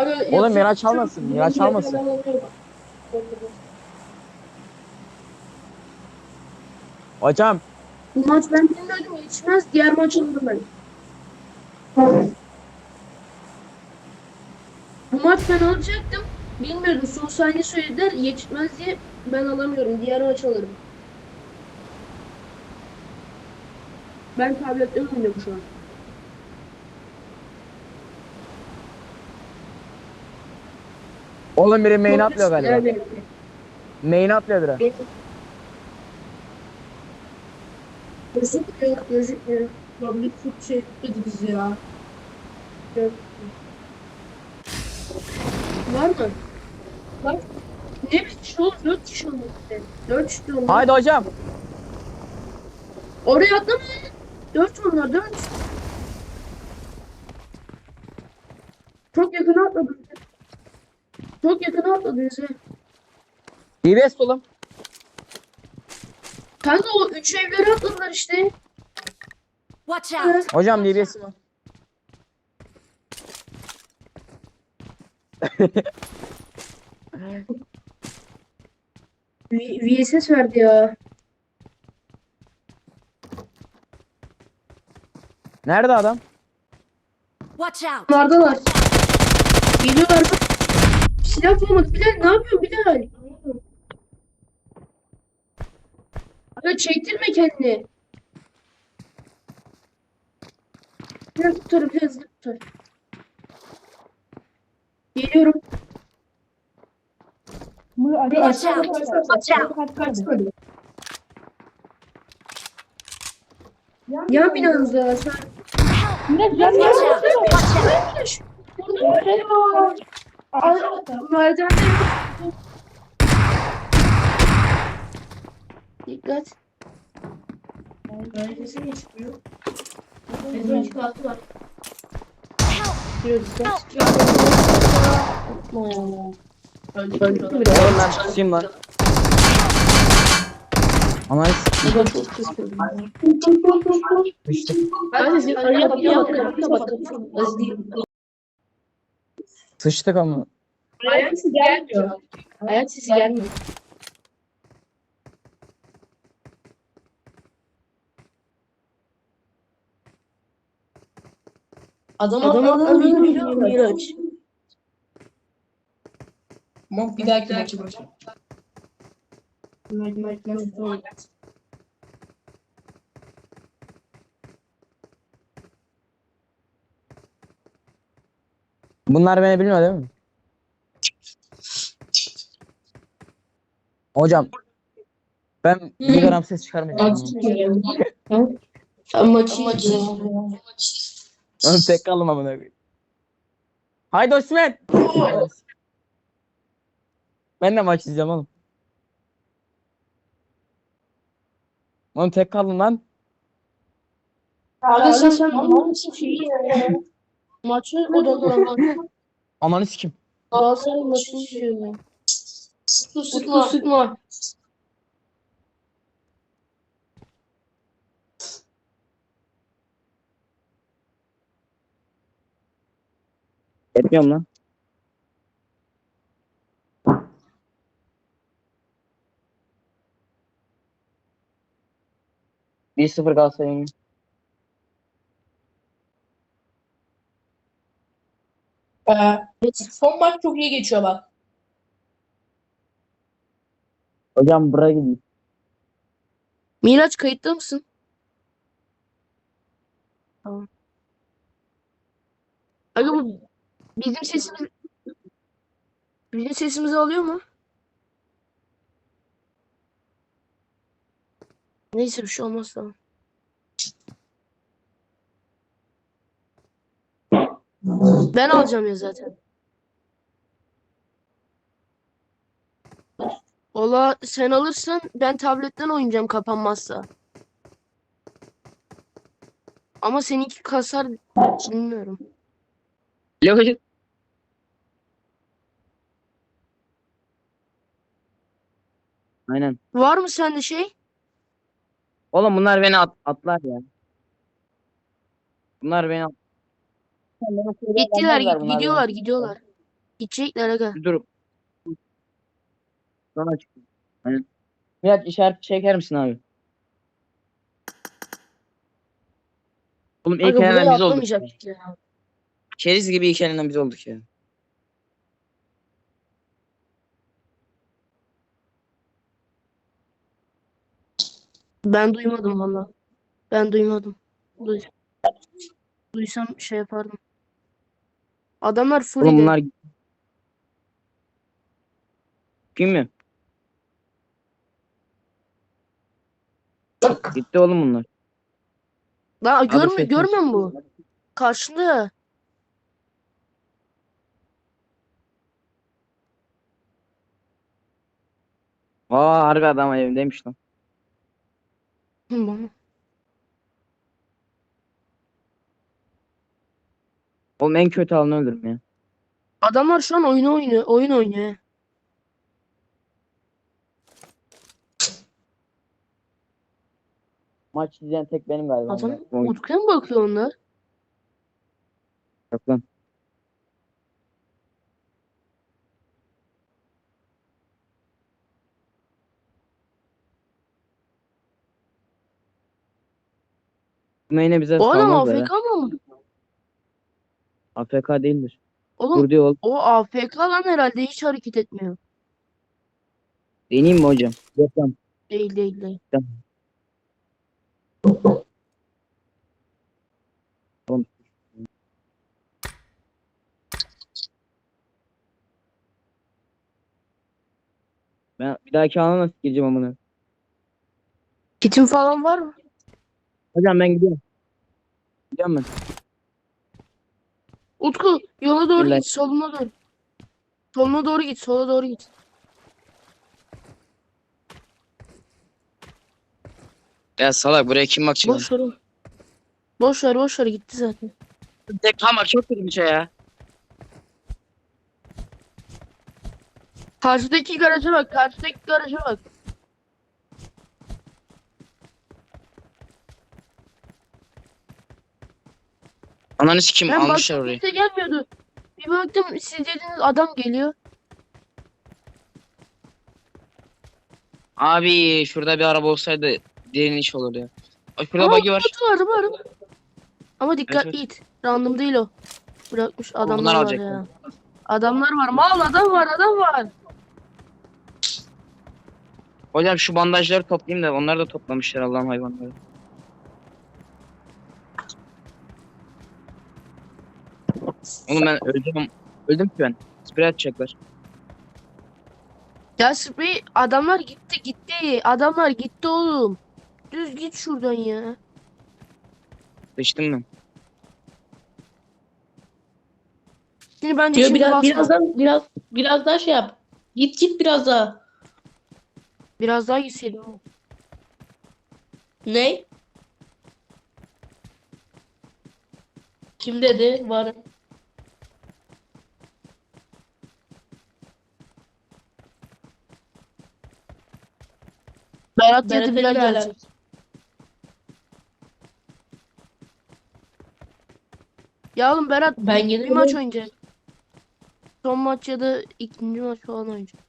Aga, Oğlum Miraç almasın, Miraç almasın. Hocam Bu maç ben bilmiyordum yetişmez. Diğer maç alırım ben. Bu maç ben alacaktım. Bilmiyordum. Son saniye söylediler. Yetişmez diye ben alamıyorum. Diğer maç alırım. Ben tabletten oynuyorum şu an. Oğlum biri main atlıyor galiba. Main atlıyor biri. Gözükmüyor, gözükmüyor. Ya bir fut şey etmedi biz ya. Var mı? Var. Ne bir kişi olur? Dört kişi üzere. Dört kişi olmak. Haydi hocam. Oraya atlama. Dört onlar, dört. Çok yakına atladı. Çok yakına atladı bize. DBS oğlum. Kanka o üç evlere atladılar işte. Watch out! Hocam DBS mi? V- VSS verdi ya. Nerede adam? Watch out! Vardalar. Geliyorlar. Silah bulamadı. Bilal ne yapıyorsun Bilal? Aga çektirme kendini. Biraz tutar, biraz hızlı tutar. Geliyorum. Out! Watch out! Yan binanızda sen. Watch out! Watch out! Merdivende. Dikkat. Oğlum ben tutayım lan. Ama işte. Hadi araya kapıya bak, kapıya bak. Sıçtık ama. Ayak sesi gelmiyor. Ayak sesi gelmiyor. Adam Adam adam adam adam biliyor Miraç. Tamam bir dahaki maçı başla. Bunlar beni bilmiyor değil mi? Hocam. Ben bir gram ses çıkarmayacağım. Sen maçı maçı. Oğlum tek kaldım amına koyayım. Haydi Osman. Ben de maç izleyeceğim oğlum. Oğlum tek kaldım lan. Abi sen sen maçı şeyi Maçı odaklan. Ananı sikim. Galatasaray maçını izliyorum. Sıkma sıkma. sıkma. Etmiyorum lan. Bir sıfır Galatasaray'ın. Ee, son maç çok iyi geçiyor bak. Hocam buraya gideyim. Miraç kayıtta mısın? Tamam. Aga bu bizim sesimiz bizim sesimizi alıyor mu? Neyse bir şey olmaz tamam. Ben alacağım ya zaten. Ola sen alırsan ben tabletten oynayacağım kapanmazsa. Ama seninki kasar bilmiyorum. Yok. Aynen. Var mı sende şey? Oğlum bunlar beni at atlar ya. Bunlar beni at. Gittiler, beni. gidiyorlar, gidiyorlar. Gidecekler aga. Bir dur. Sonra çık. Aynen. Miraç işaret çeker misin abi? Oğlum ilk Aga buraya elenen biz olduk. atlamayacaktık ya. Keriz gibi ilk elenen biz olduk ya. Ben duymadım valla. Ben duymadım. Duy. Duysam şey yapardım. Adamlar full Oğlum bunlar Kim mi? Gitti oğlum bunlar. Lan Adolf Hitler. görmüyor musun bu? Karşında. Aa harbi adam evindeymiş lan. Bana. Oğlum en kötü alanı öldürüm ya. Adamlar şu an oyunu oynuyor. Oyun oynuyor. Maç izleyen tek benim galiba. Adam oyun- Utku'ya mı bakıyor onlar? Yok lan. Yine bize O adam salmazlar ya. AFK mı? AFK değildir. Oğlum Dur diyor oğlum. o AFK lan herhalde hiç hareket etmiyor. Deneyeyim mi hocam? Yok lan. Değil değil değil. Ben bir dahaki alana nasıl gireceğim amına? Kitin falan var mı? Hocam ben gidiyorum. Gidiyorum ben. Utku yola doğru Öyle. git. Soluna doğru. Soluna doğru git. Sola doğru git. Ya salak buraya kim bakacak? Boş ver. oğlum. Boş ver boş ver gitti zaten. Tek tamam çok kötü bir şey ya. Karşıdaki garaja bak. Karşıdaki garaja bak. Ananı sikim Ben almışlar baktım orayı. kimse gelmiyordu. Bir baktım siz dediğiniz adam geliyor. Abi şurada bir araba olsaydı derin iş olurdu ya. Bak şurada Aa, buggy var. Kutu vardı var. Ama dikkatli Evet, git. Random değil o. Bırakmış Bunlar adamlar var alacak ya. Adamlar var. Mal adam var adam var. Hocam şu bandajları toplayayım da onlar da toplamışlar Allah'ın hayvanları. Oğlum ben öldüm. Öldüm ki ben. Sprey atacaklar. Ya sprey adamlar gitti gitti. Adamlar gitti oğlum. Düz git şuradan ya. Sıçtım ben. Şimdi bence Diyor şimdi biraz basma. birazdan biraz biraz daha şey yap. Git git biraz daha. Biraz daha gitseydin. oğlum. Ne? Kim dedi? Var. Berat Berat dedi Bilal gelecek. Ya oğlum Berat Ben bir gelirim. maç oynayacak. Son maç ya da ikinci maç falan oynayacak.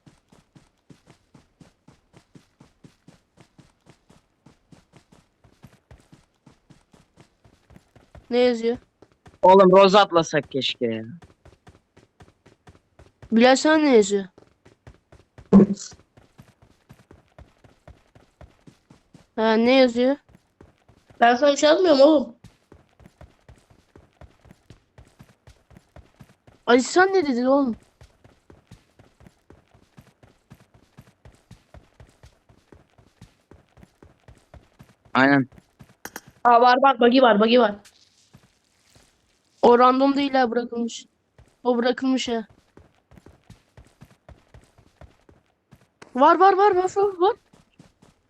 Ne yazıyor? Oğlum Rose atlasak keşke ya. Bilal sana ne yazıyor? Ha ne yazıyor? Ben sana bir şey yazmıyorum oğlum. Ali sen ne dedin oğlum? Aynen. Aa var var bagi var bagi var. O random değil ha bırakılmış. O bırakılmış ha. Var var var var var var.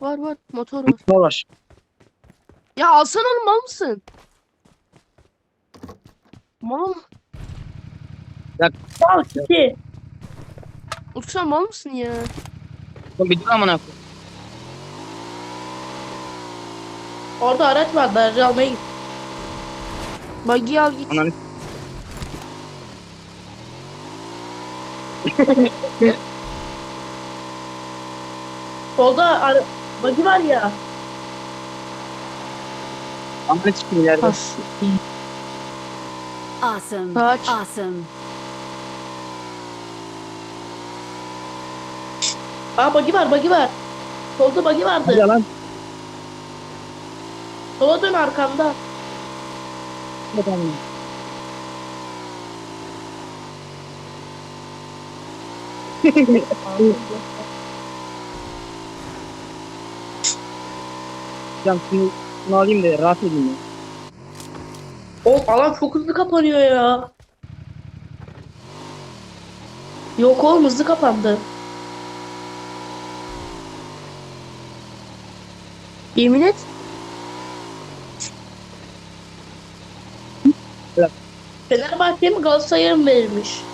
Var var motor var. Ne var? Ya alsana oğlum mal mısın? Mal mı? Al gitti. Utsan mal mısın ya? Oğlum bir dur amına koy. Orada araç var. Aracı almaya git. Buggy al git. Ananı Solda ara- bagi var ya. Amına çıkayım. Pas. Awesome. Kaç. Awesome. Aa bagi var bagi var. Solda bagi Hadi vardı. lan. Sola dön arkamda. Bakalım. Can şunu, şunu alayım da rahat edeyim ya. Oğlum alan çok hızlı kapanıyor ya. Yok oğlum hızlı kapandı. Yemin et. Fenerbahçe mi Galatasaray'a mı verilmiş?